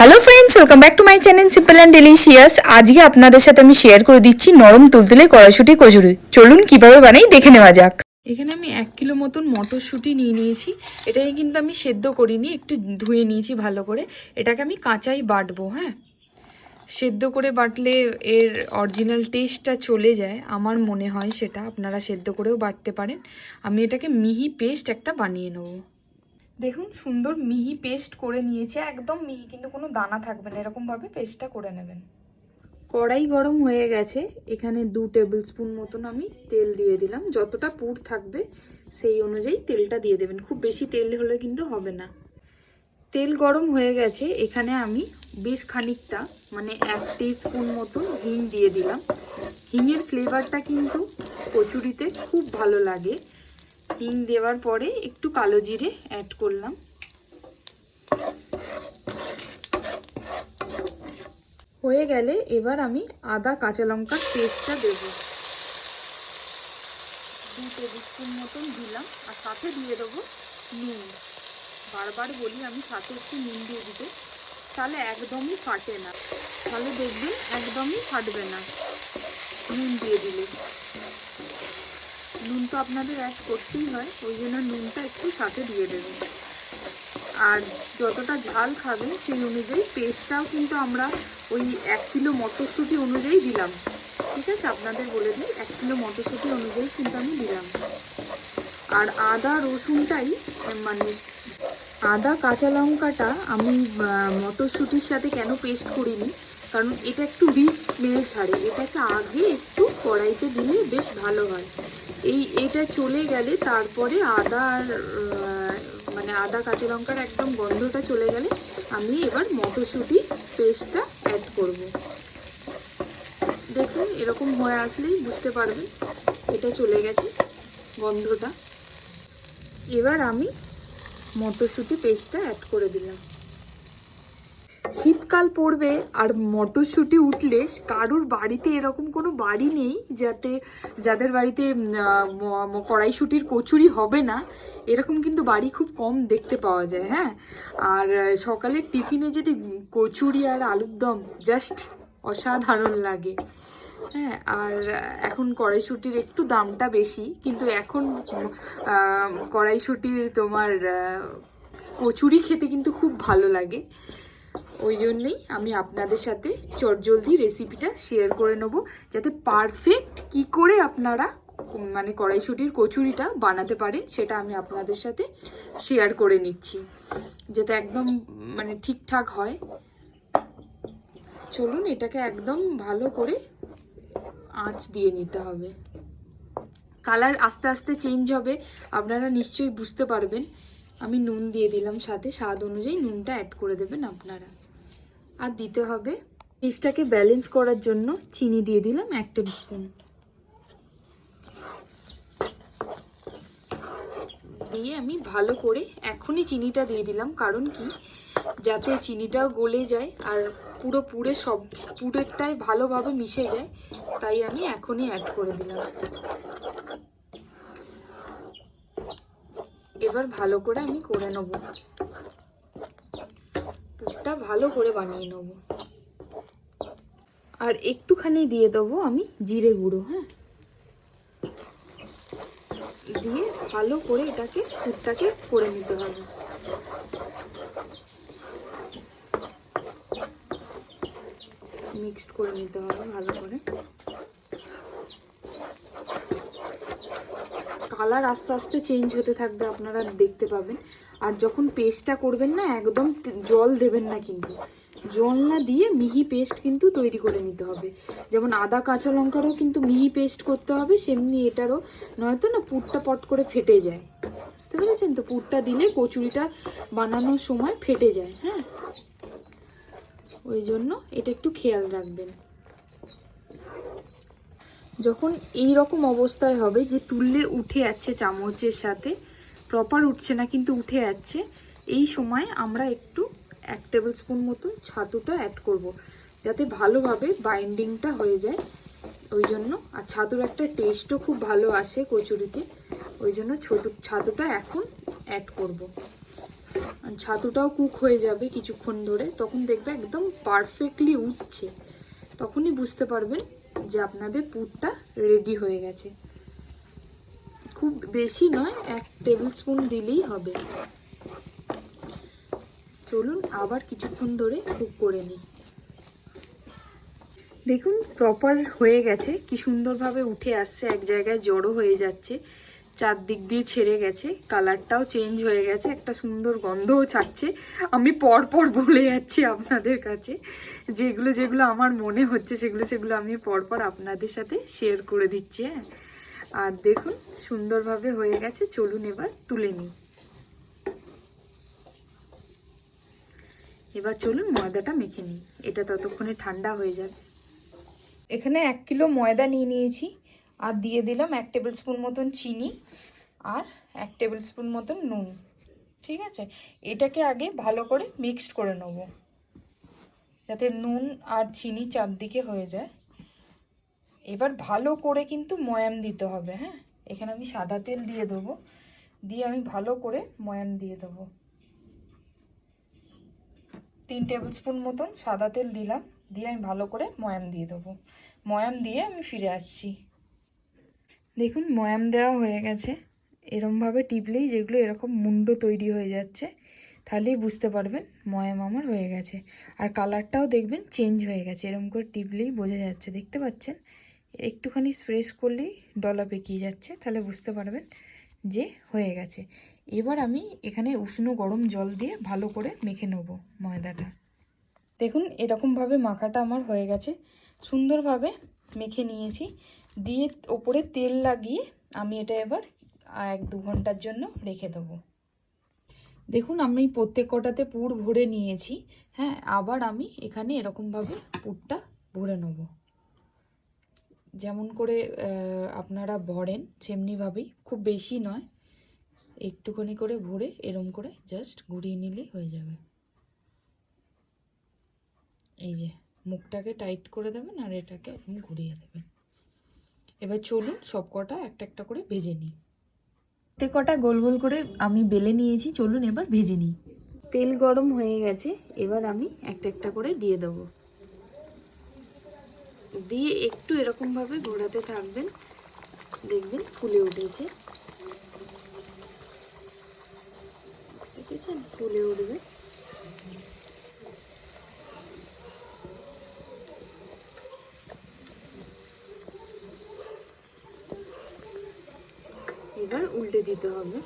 Hello friends welcome back to my channel simple and delicious আজকে আপনাদের সাথে আমি শেয়ার করে দিচ্ছি নরম তুলতুলে কড়াইশুটি কচুরি। চলুন কীভাবে বানাই দেখে নেওয়া যাক। এখানে আমি এক কিলো মতন মটরশুঁটি নিয়ে নিয়েছি। এটাকে কিন্তু আমি সেদ্ধ করিনি, একটু ধুয়ে নিয়েছি ভালো করে। এটাকে আমি কাঁচাই বাটবো হ্যাঁ? সেদ্ধ করে বাটলে এর অরিজিনাল টেস্টটা চলে যায়, আমার মনে হয় সেটা। আপনারা সেদ্ধ করেও বাটতে পারেন। আমি এটাকে মিহি পেস্ট একটা বানিয়ে নেব। দেখুন, সুন্দর মিহি পেস্ট করে নিয়েছে, একদম মিহি, কিন্তু কোনো দানা থাকবে না, এরকমভাবে পেস্টটা করে নেবেন। কড়াই গরম হয়ে গেছে, এখানে দু টেবিল স্পুন মতন আমি তেল দিয়ে দিলাম, যতটা পুর থাকবে সেই অনুযায়ী তেলটা দিয়ে দেবেন, খুব বেশি তেল হলে কিন্তু হবে না। তেল গরম হয়ে গেছে, এখানে আমি বেশ খানিকটা মানে এক স্পুন মতন হিং দিয়ে দিলাম। হিংয়ের ফ্লেভারটা কিন্তু কচুরিতে খুব ভালো লাগে। হিং দেওয়ার পরে একটু কালো জিরে অ্যাড করলাম। হয়ে গেলে এবার আমি আদা কাঁচা লঙ্কার পেস্টটা দেব। দু টেবিল স্পুন মতন দিলাম আর সাথে দিয়ে দেবো নুন। বারবার বলি আমি সাথে একটু নুন দিয়ে দিতে। তাহলে একদমই ফাটে না। তাহলে দেখবেন একদমই ফাটবে না। নুন দিয়ে দিলে। নুন তো আপনাদের অ্যাড করতেই হয়, ওই জন্য নুনটা একটু সাথে দিয়ে দেবেন। আর যতটা ঝাল খাবেন, সেই অনুযায়ী পেস্টটাও কিন্তু আমরা ওই এক কিলো মটরশুঁটি অনুযায়ী দিলাম। ঠিক আছে? আপনাদের বলে দিই, এক কিলো মটরশুঁটি অনুযায়ী কিন্তু আমি দিলাম। আর আদা, রসুনটাই মানে আদা, কাঁচা লঙ্কাটা আমি মটরশুঁটির সাথে কেন পেস্ট করিনি? কারণ এটা একটু রিচ স্মেল ছাড়ে। এটাকে আগে একটু কড়াইতে দিলে বেশ ভালো হয়। এই এটা চলে গেলে তারপরে আদা আর মানে আদা কাঁচা লঙ্কার একদম গন্ধটা চলে গেলে আমি এবার মটরশুঁটি পেস্টটা অ্যাড করব। দেখুন, এরকম হয়ে আসলেই বুঝতে পারবেন এটা চলে গেছে গন্ধটা। এবার আমি মটরশুঁটি পেস্টটা অ্যাড করে দিলাম। শীতকাল পড়বে আর মটরশুঁটি উঠলে কারুর বাড়িতে এরকম কোনো বাড়ি নেই যাতে যাদের বাড়িতে কড়াইশুঁটির কচুরি হবে না, এরকম কিন্তু বাড়ি খুব কম দেখতে পাওয়া যায় হ্যাঁ? আর সকালের টিফিনে যদি কচুরি আর আলুর দম জাস্ট অসাধারণ লাগে হ্যাঁ? আর এখন কড়াইশুটির একটু দামটা বেশি, কিন্তু এখন কড়াইশুটির তোমার কচুরি খেতে কিন্তু খুব ভালো লাগে। ওই জন্যেই আমি আপনাদের সাথে চটজলদি রেসিপিটা শেয়ার করে নেব, যাতে পারফেক্ট কি করে আপনারা মানে কড়াইশুটির কচুরিটা বানাতে পারেন, সেটা আমি আপনাদের সাথে শেয়ার করে নিচ্ছি, যাতে একদম মানে ঠিকঠাক হয়। চলুন, এটাকে একদম ভালো করে আঁচ দিয়ে নিতে হবে। কালার আস্তে আস্তে চেঞ্জ হবে, আপনারা নিশ্চয়ই বুঝতে পারবেন। আমি নুন দিয়ে দিলাম সাথে স্বাদ অনুযায়ী নুনটা অ্যাড করে দেবেন আপনারা। আর দিতে হবে পিসটাকে ব্যালেন্স করার জন্য চিনি দিয়ে দিলাম এক টেবিল স্পুন দিয়ে আমি ভালো করে এখনই চিনিটা দিয়ে দিলাম। কারণ কি? যাতে চিনিটাও গলে যায় আর পুরো পুরে সব পুরেরটাই ভালোভাবে মিশে যায়, তাই আমি এখনই অ্যাড করে দিলাম। এবার ভালো করে আমি করে নেব। পুরটা ভালো করে বানিয়ে নেব। আর একটুখানি দিয়ে দেবো আমি জিরে গুঁড়ো হ্যাঁ? দিয়ে ভালো করে এটাকে, পুরটাকে করে নিতে হবে। মিক্সড করে নিতে হবে ভালো করে। কালার আস্তে আস্তে চেঞ্জ হতে থাকবে, আপনারা দেখতে পাবেন। আর যখন পেস্টটা করবেন না, একদম জল দেবেন না কিন্তু। জল না দিয়ে মিহি পেস্ট কিন্তু তৈরি করে নিতে হবে। যেমন আদা, কাঁচা লঙ্কারও কিন্তু মিহি পেস্ট করতে হবে, সেমনি এটারও নয়তো না পুরটা পট করে ফেটে যায়। বুঝতে পেরেছেন তো? পুরটা দিলে কচুরিটা বানানোর সময় ফেটে যায় হ্যাঁ? ওই জন্য এটা একটু খেয়াল রাখবেন। যখন এই রকম অবস্থায় হবে যে তুললে উঠে যাচ্ছে চামচের সাথে প্রপার উঠছে না কিন্তু উঠে যাচ্ছে, এই সময় আমরা একটু এক টেবিল স্পুন মতন ছাতুটা অ্যাড করব। যাতে ভালোভাবে বাইন্ডিংটা হয়ে যায়, ওই জন্য আর ছাতুর একটা টেস্টও খুব ভালো আসে কচুরিতে, ওই জন্য ছতু ছাতুটা এখন অ্যাড করব। ছাতুটাও কুক হয়ে যাবে কিছুক্ষণ ধরে, তখন দেখবে একদম পারফেক্টলি উঠছে তখনই বুঝতে পারবেন যে আপনাদের পুরটা রেডি হয়ে গেছে। খুব বেশি নয়, এক টেবিল স্পুন দিলেই হবে। চলুন আবার কিছুক্ষণ ধরে কুক করে নিই। দেখুন প্রপার হয়ে গেছে। কি সুন্দরভাবে উঠে আসছে, এক জায়গায় জড়ো হয়ে যাচ্ছে। চারদিক দিয়ে ছেড়ে গেছে। কালারটাও চেঞ্জ হয়ে গেছে। একটা সুন্দর গন্ধও ছাড়ছে। আমি পর পর বলে যাচ্ছি আপনাদের কাছে। যেগুলো যেগুলো আমার মনে হচ্ছে, সেগুলো সেগুলো আমি পর পর আপনাদের সাথে শেয়ার করে দিচ্ছি হ্যাঁ? আর দেখুন, সুন্দরভাবে হয়ে গেছে, চলুন এবার তুলে নিই। এবার চলুন ময়দাটা মেখে নিই, এটা ততক্ষণে ঠান্ডা হয়ে যাবে। এখানে এক কিলো ময়দা নিয়ে নিয়েছি, আর দিয়ে দিলাম এক টেবিল স্পুন মতন চিনি, আর এক টেবিল স্পুন মতন নুন, ঠিক আছে? এটাকে আগে ভালো করে মিক্সড করে নেব। যাতে নুন আর চিনি চারদিকে হয়ে যায়। এবার ভালো করে কিন্তু ময়াম দিতে হবে হ্যাঁ? এখানে আমি সাদা তেল দিয়ে দেবো। দিয়ে আমি ভালো করে ময়াম দিয়ে দেবো। তিন টেবিল স্পুন মতন সাদা তেল দিলাম। দিয়ে আমি ভালো করে ময়াম দিয়ে দেবো। ময়াম দিয়ে আমি ফিরে আসছি। দেখুন, ময়াম দেওয়া হয়ে গেছে। এরমভাবে টিপলেই যেগুলো এরকম মুন্ড তৈরি হয়ে যাচ্ছে। তাহলেই বুঝতে পারবেন ময়াম আমার হয়ে গেছে। আর কালারটাও দেখবেন চেঞ্জ হয়ে গেছে। এরকম করে টিপলেই বোঝা যাচ্ছে। দেখতে পাচ্ছেন? একটুখানি স্প্রেস করলেই ডলা পেকিয়ে যাচ্ছে। তাহলে বুঝতে পারবেন যে হয়ে গেছে। এবার আমি এখানে উষ্ণ গরম জল দিয়ে ভালো করে মেখে নেব ময়দাটা। দেখুন, এরকমভাবে মাখাটা আমার হয়ে গেছে। সুন্দরভাবে মেখে নিয়েছি। দিয়ে ওপরে তেল লাগিয়ে আমি এটা এবার এক দু ঘণ্টার জন্য রেখে দেবো। দেখুন, আমি প্রত্যেক কটাতে পুর ভরে নিয়েছি। হ্যাঁ আবার আমি এখানে এরকমভাবে পুরটা ভরে নেব। যেমন করে আপনারা ভরেন, সেমনিভাবেই। খুব বেশি নয়। একটুখানি করে ভরে এরম করে জাস্ট ঘুরিয়ে নিলেই হয়ে যাবে। এই যে, মুখটাকে টাইট করে দেবেন আর এটাকে ঘুরিয়ে দেবেন। এবার চলুন সব কটা একটা একটা করে ভেজে নিই। প্রত্যেক কটা গোল গোল করে আমি বেলে নিয়েছি, চলুন এবার ভেজে নিই। তেল গরম হয়ে গেছে, এবার আমি একটা একটা করে দিয়ে দেবো। দিয়ে একটু এরকমভাবে ঘোরাতে থাকবেন, দেখবেন ফুলে উঠেছে দেখেছেন ফুলে উঠবে এবার উল্টে দিতে হবে।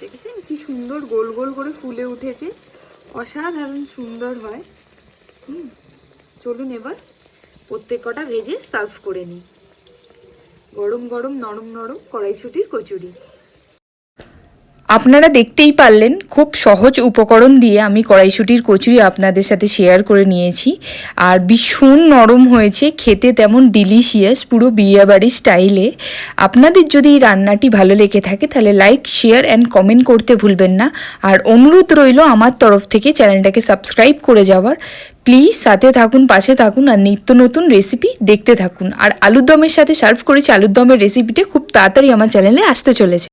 দেখেছেন কি সুন্দর গোল গোল করে ফুলে উঠেছে? অসাধারণ সুন্দর হয়। হুম, চলুন এবার প্রত্যেক কটা ভেজে সার্ভ করে নিই। গরম গরম, নরম নরম কড়াইশুটির কচুরি। আপনারা দেখতেই পারলেন, খুব সহজ উপকরণ দিয়ে আমি কড়াইশুটির কচুরি আপনাদের সাথে শেয়ার করে নিয়েছি। আর ভীষণ নরম হয়েছে, খেতে তেমন ডিলিশিয়াস পুরো বিয়েবাড়ির স্টাইলে আপনাদের যদি এই রান্নাটি ভালো লেগে থাকে, তাহলে লাইক শেয়ার অ্যান্ড কমেন্ট করতে ভুলবেন না। আর অনুরোধ রইল আমার তরফ থেকে চ্যানেলটাকে সাবস্ক্রাইব করে যাওয়ার। প্লিজ সাথে থাকুন, পাশে থাকুন আর নিত্য নতুন রেসিপি দেখতে থাকুন। আর আলুর দমের সাথে সার্ভ করেছি আলুর দমের রেসিপিটা খুব তাড়াতাড়ি আমার চ্যানেলে আসতে চলেছে।